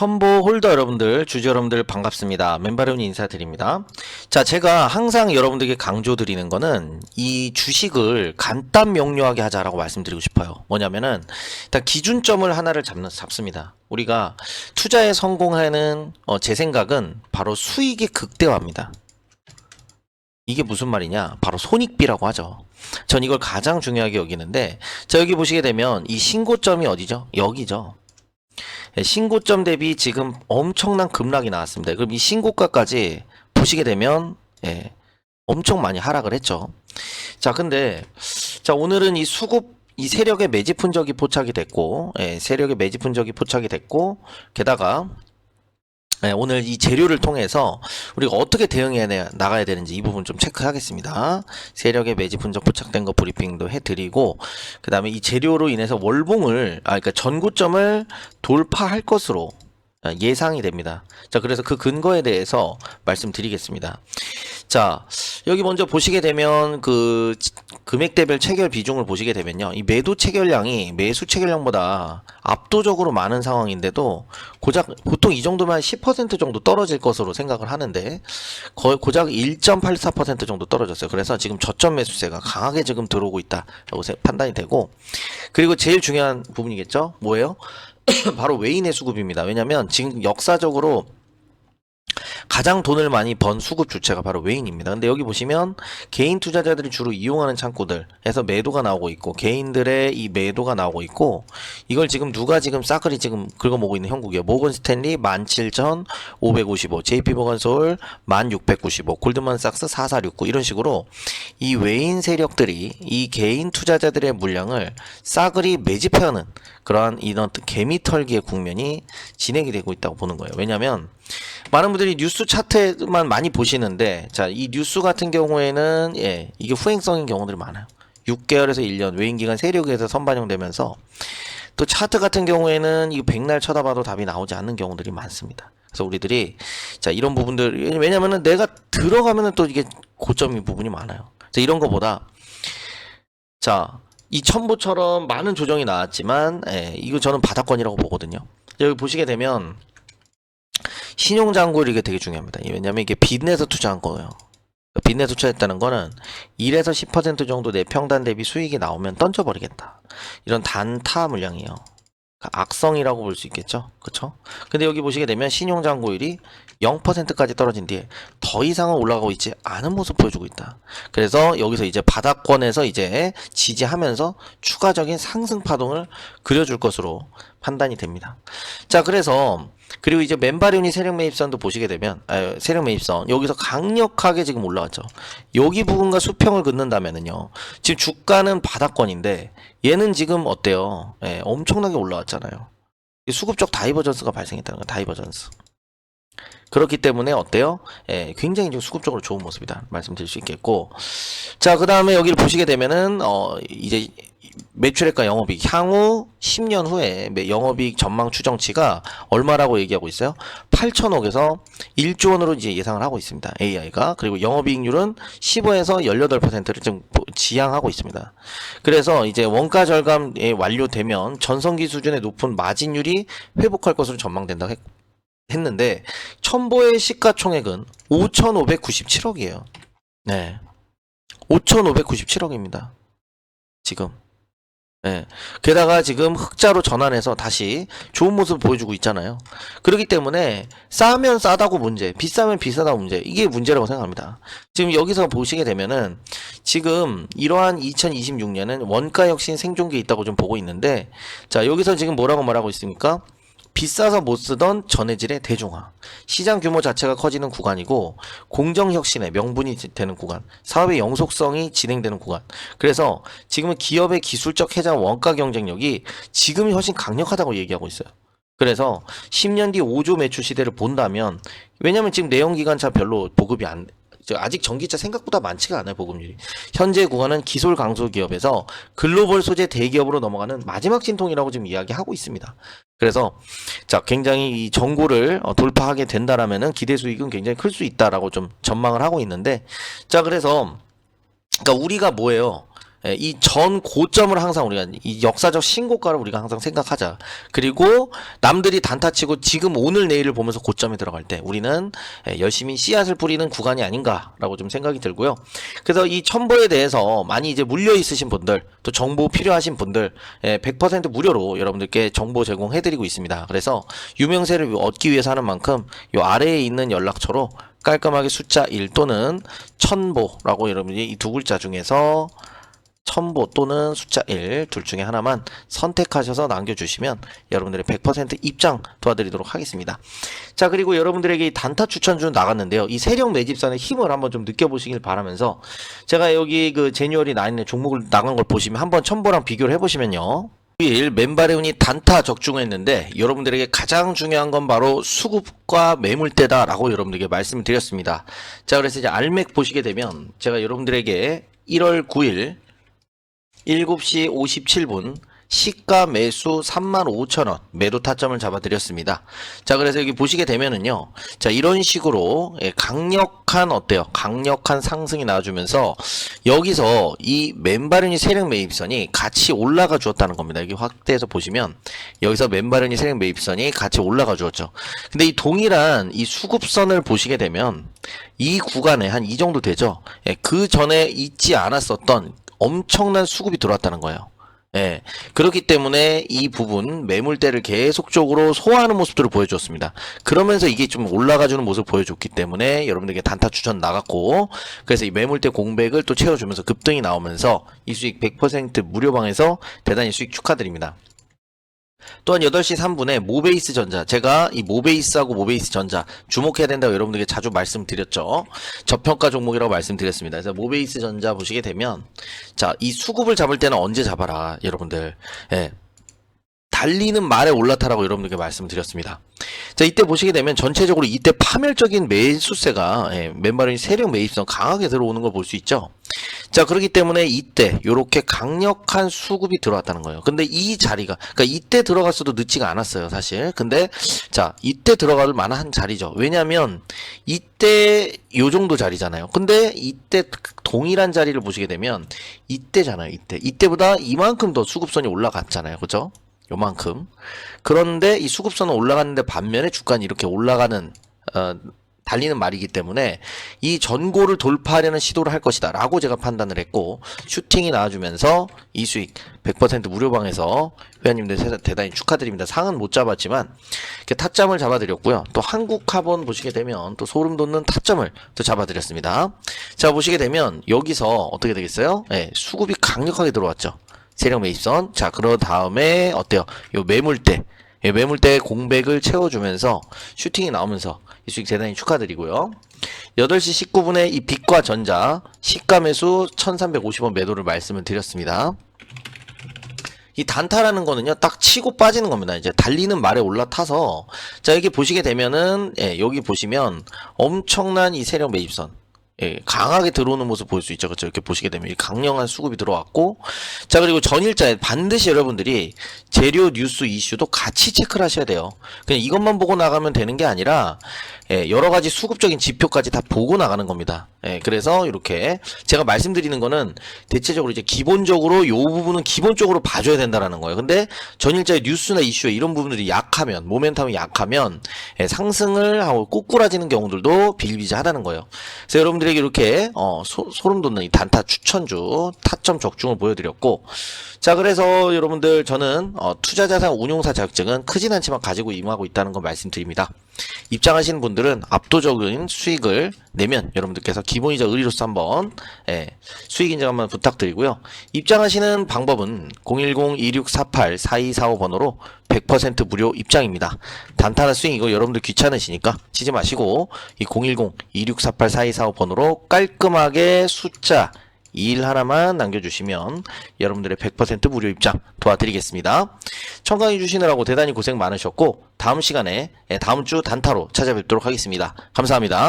첨보 홀더 여러분들, 주주 여러분들 반갑습니다. 맨바론이 인사드립니다. 자, 제가 항상 여러분들에게 강조드리는 거는 이 주식을 간단 명료하게 하자라고 말씀드리고 싶어요. 뭐냐면은 일단 기준점을 하나를 잡는, 잡습니다. 우리가 투자에 성공하는 어, 제 생각은 바로 수익의 극대화입니다. 이게 무슨 말이냐? 바로 손익비라고 하죠. 전 이걸 가장 중요하게 여기는데, 자, 여기 보시게 되면 이 신고점이 어디죠? 여기죠. 예, 신고점 대비 지금 엄청난 급락이 나왔습니다. 그럼 이 신고가까지 보시게 되면, 예, 엄청 많이 하락을 했죠. 자, 근데, 자, 오늘은 이 수급, 이 세력의 매집 흔적이 포착이 됐고, 예, 세력의 매집 흔적이 포착이 됐고, 게다가, 네, 오늘 이 재료를 통해서 우리가 어떻게 대응해 내- 나가야 되는지 이 부분 좀 체크하겠습니다. 세력의 매집 흔적 포착된 거 브리핑도 해드리고, 그 다음에 이 재료로 인해서 월봉을, 아, 그러니까 전고점을 돌파할 것으로 아, 예상이 됩니다. 자, 그래서 그 근거에 대해서 말씀드리겠습니다. 자, 여기 먼저 보시게 되면 그 치- 금액대별 체결 비중을 보시게 되면요. 이 매도 체결량이 매수 체결량보다 압도적으로 많은 상황인데도 고작 보통 이 정도면 10% 정도 떨어질 것으로 생각을 하는데 거의 고작 1.84% 정도 떨어졌어요. 그래서 지금 저점 매수세가 강하게 지금 들어오고 있다라고 세- 판단이 되고 그리고 제일 중요한 부분이겠죠. 뭐예요? 바로 외인의 수급입니다. 왜냐하면 지금 역사적으로 가장 돈을 많이 번 수급 주체가 바로 외인입니다. 근데 여기 보시면 개인 투자자들이 주로 이용하는 창구들에서 매도가 나오고 있고 개인들의 이 매도가 나오고 있고 이걸 지금 누가 지금 싸그리 지금 긁어모고 있는 형국이에요. 모건 스탠리 17,555, JP 모건솔 1,695, 골드만삭스 4469 이런 식으로 이 외인 세력들이 이 개인 투자자들의 물량을 싸그리 매집해하는 그러한 이런 개미털기의 국면이 진행이 되고 있다고 보는 거예요. 왜냐하면 많은 분들이 뉴스 차트만 많이 보시는데 자 이 뉴스 같은 경우에는 예 이게 후행성인 경우들이 많아요. 6개월에서 1년 외인 기간 세력에서 선반영되면서 또 차트 같은 경우에는 이 백날 쳐다봐도 답이 나오지 않는 경우들이 많습니다. 그래서 우리들이 자 이런 부분들 왜냐면은 내가 들어가면은 또 이게 고점인 부분이 많아요. 그래서 이런 거보다 자, 이 첨보처럼 많은 조정이 나왔지만, 예, 이거 저는 바닥권이라고 보거든요. 여기 보시게 되면, 신용장고 이게 되게 중요합니다. 왜냐면 이게 빚내서 투자한 거예요. 빚내서 투자했다는 거는 1에서 10% 정도 내 평단 대비 수익이 나오면 던져버리겠다. 이런 단타 물량이에요. 그러니까 악성이라고 볼 수 있겠죠. 그쵸? 근데 여기 보시게 되면 신용장고율이 0%까지 떨어진 뒤에 더 이상은 올라가고 있지 않은 모습 보여주고 있다. 그래서 여기서 이제 바닥권에서 이제 지지하면서 추가적인 상승 파동을 그려줄 것으로 판단이 됩니다. 자, 그래서 그리고 이제 맨바륜이 세력 매입선도 보시게 되면 아, 세력 매입선 여기서 강력하게 지금 올라왔죠. 여기 부분과 수평을 긋는다면은요. 지금 주가는 바닥권인데 얘는 지금 어때요? 예, 엄청나게 올라왔잖아요. 이 수급적 다이버전스가 발생했다는 거 다이버전스. 그렇기 때문에 어때요? 예, 굉장히 좀 수급적으로 좋은 모습이다 말씀드릴 수 있겠고 자 그 다음에 여기를 보시게 되면은 어 이제 매출액과 영업이익 향후 10년 후에 매- 영업이익 전망 추정치가 얼마라고 얘기하고 있어요? 8천억에서 1조 원으로 이제 예상을 하고 있습니다. AI가 그리고 영업이익률은 15에서 18%를 좀 보- 지향하고 있습니다. 그래서 이제 원가 절감이 완료되면 전성기 수준의 높은 마진율이 회복할 것으로 전망된다 했, 했는데 첨보의 시가총액은 5,597억이에요. 네. 5,597억입니다. 지금. 네. 게다가 지금 흑자로 전환해서 다시 좋은 모습을 보여주고 있잖아요. 그렇기 때문에 싸면 싸다고 문제, 비싸면 비싸다고 문제, 이게 문제라고 생각합니다. 지금 여기서 보시게 되면은 지금 이러한 2026년은 원가 혁신 생존기에 있다고 좀 보고 있는데 자, 여기서 지금 뭐라고 말하고 있습니까? 비싸서 못 쓰던 전해질의 대중화. 시장 규모 자체가 커지는 구간이고 공정 혁신의 명분이 지- 되는 구간. 사업의 영속성이 진행되는 구간. 그래서 지금은 기업의 기술적 해자 원가 경쟁력이 지금이 훨씬 강력하다고 얘기하고 있어요. 그래서 10년 뒤 5조 매출 시대를 본다면 왜냐면 지금 내연기관차 별로 보급이 안저 아직 전기차 생각보다 많지가 않아요 보급률이 현재 구간은 기술 강소 기업에서 글로벌 소재 대기업으로 넘어가는 마지막 진통이라고 지금 이야기하고 있습니다. 그래서 자 굉장히 이 정고를 어, 돌파하게 된다라면은 기대 수익은 굉장히 클 수 있다라고 좀 전망을 하고 있는데 자 그래서 그러니까 우리가 뭐예요? 예, 이전 고점을 항상 우리가 이 역사적 신고가를 우리가 항상 생각하자. 그리고 남들이 단타치고 지금 오늘 내일을 보면서 고점에 들어갈 때 우리는 예, 열심히 씨앗을 뿌리는 구간이 아닌가라고 좀 생각이 들고요. 그래서 이 첨보에 대해서 많이 이제 물려 있으신 분들 또 정보 필요하신 분들 예, 100% 무료로 여러분들께 정보 제공해드리고 있습니다. 그래서 유명세를 얻기 위해서 하는 만큼 요 아래에 있는 연락처로 깔끔하게 숫자 1 또는 천보라고 여러분이 이 두 글자 중에서 첨보 또는 숫자 1 둘 중에 하나만 선택하셔서 남겨주시면 여러분들의 100% 입장 도와드리도록 하겠습니다. 자 그리고 여러분들에게 이 단타 추천준 나갔는데요. 이 세력 매집선의 힘을 한번 좀 느껴보시길 바라면서 제가 여기 그 제뉴얼이 나 있는 종목을 나간 걸 보시면 한번 첨보랑 비교를 해보시면요. 일 맨바레온이 단타 적중했는데 여러분들에게 가장 중요한 건 바로 수급과 매물대다라고 여러분들에게 말씀을 드렸습니다. 자 그래서 이제 알맥 보시게 되면 제가 여러분들에게 1월 9일 7시 57분 시가 매수 35,000원 매도 타점을 잡아드렸습니다. 자, 그래서 여기 보시게 되면은요. 자, 이런 식으로 예, 강력한 어때요? 강력한 상승이 나와주면서 여기서 이 맨바른이 세력 매입선이 같이 올라가 주었다는 겁니다. 여기 확대해서 보시면 여기서 맨바른이 세력 매입선이 같이 올라가 주었죠. 근데 이 동일한 이 수급선을 보시게 되면 이 구간에 한 이 정도 되죠. 예, 그 전에 있지 않았었던 엄청난 수급이 들어왔다는 거예요. 예. 그렇기 때문에 이 부분 매물대를 계속적으로 소화하는 모습들을 보여줬습니다. 그러면서 이게 좀 올라가주는 모습을 보여줬기 때문에 여러분들에게 단타 추천 나갔고 그래서 이 매물대 공백을 또 채워주면서 급등이 나오면서 이 수익 100% 무료방에서 대단히 수익 축하드립니다. 또한 8시 3분에 모베이스 전자 제가 이 모베이스하고 모베이스 전자 주목해야 된다고 여러분들에게 자주 말씀드렸죠 저평가 종목이라고 말씀드렸습니다 그래서 모베이스 전자 보시게 되면 자 이 수급을 잡을 때는 언제 잡아라 여러분들 예. 달리는 말에 올라타라고 여러분들께 말씀드렸습니다. 자, 이때 보시게 되면 전체적으로 이때 파멸적인 매수세가 예, 맨발의 세력 매입선 강하게 들어오는 걸 볼 수 있죠. 자, 그렇기 때문에 이때 요렇게 강력한 수급이 들어왔다는 거예요. 근데 이 자리가 그러니까 이때 들어갔어도 늦지가 않았어요, 사실. 근데 자, 이때 들어갈 만한 자리죠. 왜냐면 이때 요 정도 자리잖아요. 근데 이때 동일한 자리를 보시게 되면 이때잖아요, 이때. 이때보다 이만큼 더 수급선이 올라갔잖아요. 그죠? 요만큼. 그런데 이 수급선은 올라가는데 반면에 주가는 이렇게 올라가는 어, 달리는 말이기 때문에 이 전고를 돌파하려는 시도를 할 것이다 라고 제가 판단을 했고 슈팅이 나와주면서 이 수익 100% 무료방에서 회원님들 세- 대단히 축하드립니다. 상은 못 잡았지만 타점을 잡아드렸고요. 또 한국 카본 보시게 되면 또 소름 돋는 타점을 또 잡아드렸습니다. 자 보시게 되면 여기서 어떻게 되겠어요? 예, 수급이 강력하게 들어왔죠 세력 매입선. 자, 그러 다음에 어때요? 요 매물대. 예, 매물대 공백을 채워주면서 슈팅이 나오면서 이 수익 대단히 축하드리고요. 8시 19분에 이 빛과 전자 시가 매수 1350원 매도를 말씀을 드렸습니다. 이 단타라는 거는요, 딱 치고 빠지는 겁니다. 이제 달리는 말에 올라타서, 자, 여기 보시게 되면은, 예, 여기 보시면 엄청난 이 세력 매입선. 예, 강하게 들어오는 모습 볼수 있죠. 그렇죠. 이렇게 보시게 되면 이 강력한 수급이 들어왔고, 자 그리고 전일자에 반드시 여러분들이 재료 뉴스 이슈도 같이 체크를 하셔야 돼요. 그냥 이것만 보고 나가면 되는 게 아니라 예, 여러 가지 수급적인 지표까지 다 보고 나가는 겁니다. 예, 그래서 이렇게 제가 말씀드리는 거는 대체적으로 이제 기본적으로 요 부분은 기본적으로 봐줘야 된다라는 거예요. 근데 전일자의 뉴스나 이슈 이런 부분들이 약하면 모멘텀이 약하면 예, 상승을 하고 꼬꾸라지는 경우들도 비일비재하다는 거예요. 그래서 여러분들에게 이렇게 어, 소, 름 돋는 이 단타 추천주 타점 적중을 보여드렸고 자 그래서 여러분들 저는 어, 투자자산 운용사 자격증은 크진 않지만 가지고 임하고 있다는 거 말씀드립니다. 입장하시는 분들 은 압도적인 수익을 내면 여러분들께서 기본이자 의리로서 한번 예, 수익 인증 한번 부탁드리고요. 입장하시는 방법은 010-2648-4245 번호로 100% 무료 입장입니다. 단타나 스윙 이거 여러분들 귀찮으시니까 치지 마시고 이 010-2648-4245 번호로 깔끔하게 숫자 2일 하나만 남겨주시면 여러분들의 100% 무료 입장 도와드리겠습니다. 청강해 주시느라고 대단히 고생 많으셨고 다음 시간에 예, 다음 주 단타로 찾아뵙도록 하겠습니다. 감사합니다.